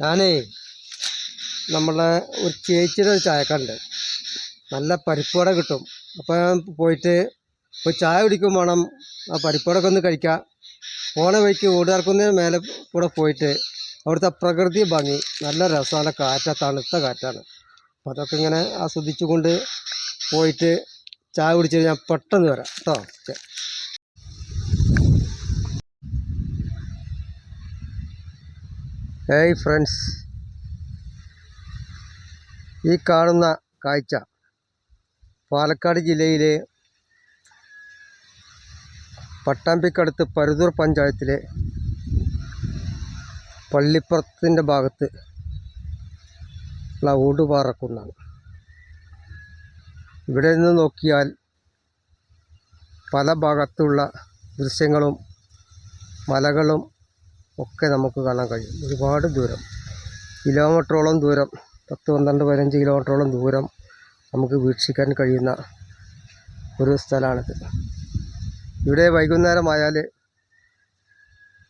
ഞാനേ നമ്മളെ ഒരു ചേച്ചിയുടെ ഒരു ചായക്കണ്ട് നല്ല പരിപ്പുവട കിട്ടും. അപ്പോൾ ഞാൻ പോയിട്ട് ഇപ്പോൾ ചായ കുടിക്കും വേണം. ആ പരിപ്പുവടൊക്കെ ഒന്ന് കഴിക്കാം. പോണ വഴിക്ക് ഓടിറക്കുന്നതിന് മേലെ കൂടെ പോയിട്ട് അവിടുത്തെ പ്രകൃതി ഭംഗി നല്ല രസമാണ് കാറ്റാ തണുത്ത കാറ്റാണ്. അപ്പോൾ അതൊക്കെ ഇങ്ങനെ ആസ്വദിച്ചുകൊണ്ട് പോയിട്ട് ചായ കുടിച്ചിട്ട് ഞാൻ പെട്ടെന്ന് വരാം. കേട്ടോ ഹേയ് ഫ്രണ്ട്സ് ഈ കാണുന്ന കാഴ്ച പാലക്കാട് ജില്ലയിലെ പട്ടാമ്പിക്കടുത്ത് പരുതൂർ പഞ്ചായത്തിലെ പള്ളിപ്പുറത്തിന്റെ ഭാഗത്ത് ഉള്ള ഊടുപാറക്കുന്നാണ്. ഇവിടെ നിന്ന് നോക്കിയാൽ പല ഭാഗത്തുള്ള ദൃശ്യങ്ങളും മലകളും ഒക്കെ നമുക്ക് കാണാൻ കഴിയും. ഒരുപാട് ദൂരം. കിലോമീറ്ററോളം ദൂരം. പത്ത് പന്ത്രണ്ട് പതിനഞ്ച് കിലോമീറ്ററോളം ദൂരം നമുക്ക് വീക്ഷിക്കാൻ കഴിയുന്ന ഒരു സ്ഥലമാണിത്. ഇവിടെ വൈകുന്നേരമായാൽ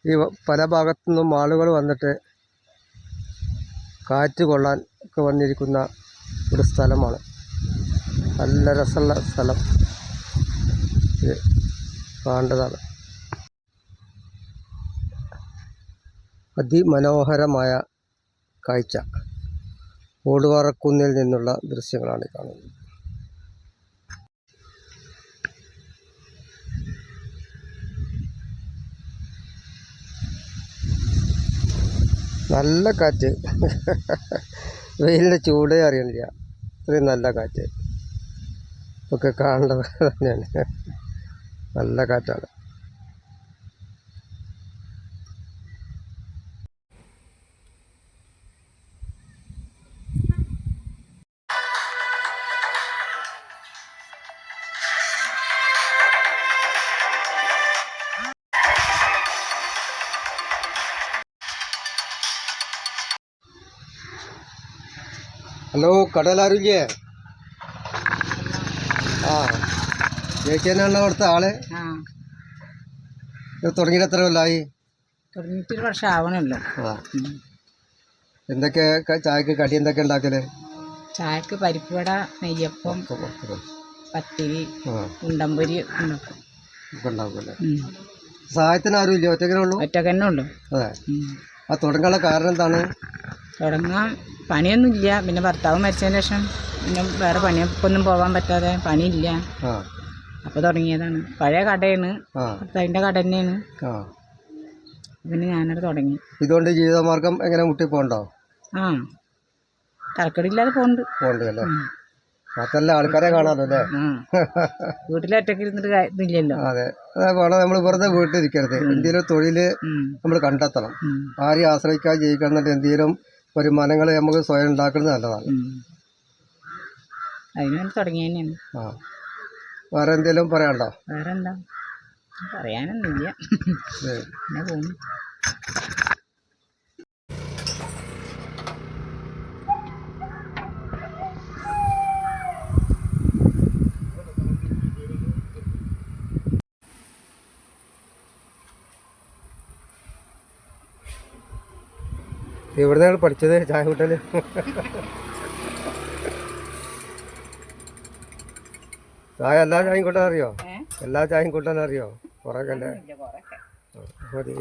ഈ പല ഭാഗത്തു നിന്നും ആളുകൾ വന്നിട്ട് കാറ്റ് കൊള്ളാൻ ഒക്കെ വന്നിരിക്കുന്ന ഒരു സ്ഥലമാണ്. നല്ല രസമുള്ള സ്ഥലം. കാണേണ്ടതാണ്. അതിമനോഹരമായ കാഴ്ച. ഓടുവാറക്കുന്നിൽ നിന്നുള്ള ദൃശ്യങ്ങളാണ് കാണുന്നത്. നല്ല കാറ്റ്. വെയിലിന്റെ ചൂടേ അറിയണില്ല. ഇത്രയും നല്ല കാറ്റ്. ഒക്കെ കാണേണ്ടത് തന്നെയാണ്. നല്ല കാറ്റാണ്. ഹലോ കടലാരുല്ലേ ആ ചേച്ചിയാണ് അവിടുത്തെ ആൾ. തുടങ്ങിയിട്ട് എത്ര കൊല്ലായി? തുടങ്ങിയിട്ട് വർഷം ആവണല്ലോ. ആ. എന്തൊക്കെ ചായക്ക് കടി എന്തൊക്കെ ഉണ്ടാക്കൽ? ചായക്ക് പരിപ്പുവട നെയ്യപ്പം പത്തിരി ഉണ്ടമ്പൊരി ഉണ്ടാക്കും. ഉണ്ടാക്കുമല്ലേ? സഹായത്തിന് ആരും ഇല്ല ഒറ്റക്കനെ ഉള്ളൂ? ഒറ്റക്കന്നെ ഉള്ളു. അതെ. ആ തുടങ്ങാനുള്ള കാരണം എന്താണ്? തുടങ്ങാൻ പണിയൊന്നുമില്ല. പിന്നെ ഭർത്താവ് മരിച്ചതിന് ശേഷം പിന്നെ വേറെ പണിയൊന്നും പോകാൻ പറ്റാതെ പണിയില്ല. അപ്പോൾ തുടങ്ങിയതാണ്. പഴയ കടയാണ്. ഭർത്താവിന്റെ ഭർത്താവിന്റെ കട തന്നെയാണ്. പിന്നെ ഞാനത് തുടങ്ങി. ഇതുകൊണ്ട് ജീവിതമാർഗം എങ്ങനെ മുട്ടി പോകണ്ടോ? ആ. തരക്കടില്ലാതെ പോണ്ട് പോകണ്ടേ അല്ലേ? ആൾക്കാരെ കാണാമല്ലോ അല്ലേ? ആ. ഇരുന്നിട്ട് ഇതില്ലല്ലോ. അതെ. വേണം നമ്മൾ വെറുതെ വീട്ടിലിരിക്കരുത്. എന്തെങ്കിലും തൊഴിൽ ഉം. നമ്മൾ കണ്ടെത്തണം. ആരെയും ആശ്രയിക്കാതെ ജീവിക്കണം എന്നിട്ട് എന്തെങ്കിലും വരുമാനങ്ങൾ നമുക്ക് സ്വയം ഉണ്ടാക്കുന്നത് നല്ലതാണ്. ആ. വേറെ എന്തെങ്കിലും പറയാനുണ്ടോ? വേറെ എന്താ പറയാനൊന്നുമില്ല ശരി. ഞങ്ങൾ പഠിച്ചത്? ചായ കൂട്ടൽ? ചായ എല്ലാ ചായയും കൂട്ടാൻ അറിയോ? എല്ലാ ചായയും കൂട്ടാൻ അറിയോ? അല്ലേ ആ, മതി.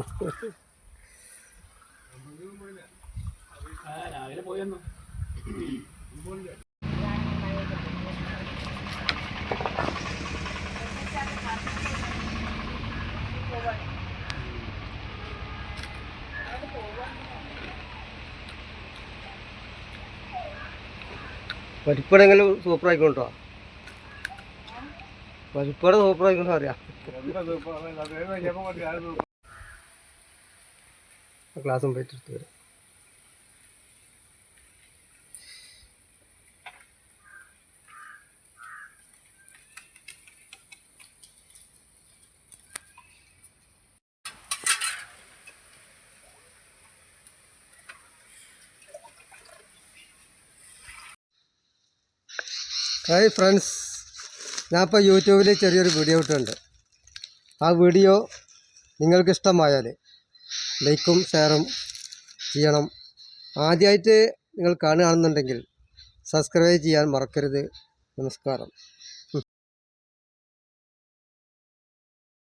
പരിപ്പടെങ്കിലും സൂപ്പർ ആയിക്കോട്ടോ പരിപ്പട സൂപ്പർ ആയിക്കോട്ടോ അറിയാം. ക്ലാസ്സും പോയിട്ട് എടുത്തു വരാം ഹായ് ഫ്രണ്ട്സ്. ഞാൻ ഇപ്പോൾ യൂട്യൂബിൽ ചെറിയൊരു വീഡിയോ ഇട്ടിട്ടുണ്ട്. ആ വീഡിയോ നിങ്ങൾക്കിഷ്ടമായാൽ ലൈക്കും ഷെയറും ചെയ്യണം. ആദ്യമായിട്ട് നിങ്ങൾ കാണുകയാണെന്നുണ്ടെങ്കിൽ സബ്സ്ക്രൈബ് ചെയ്യാൻ മറക്കരുത്. നമസ്കാരം.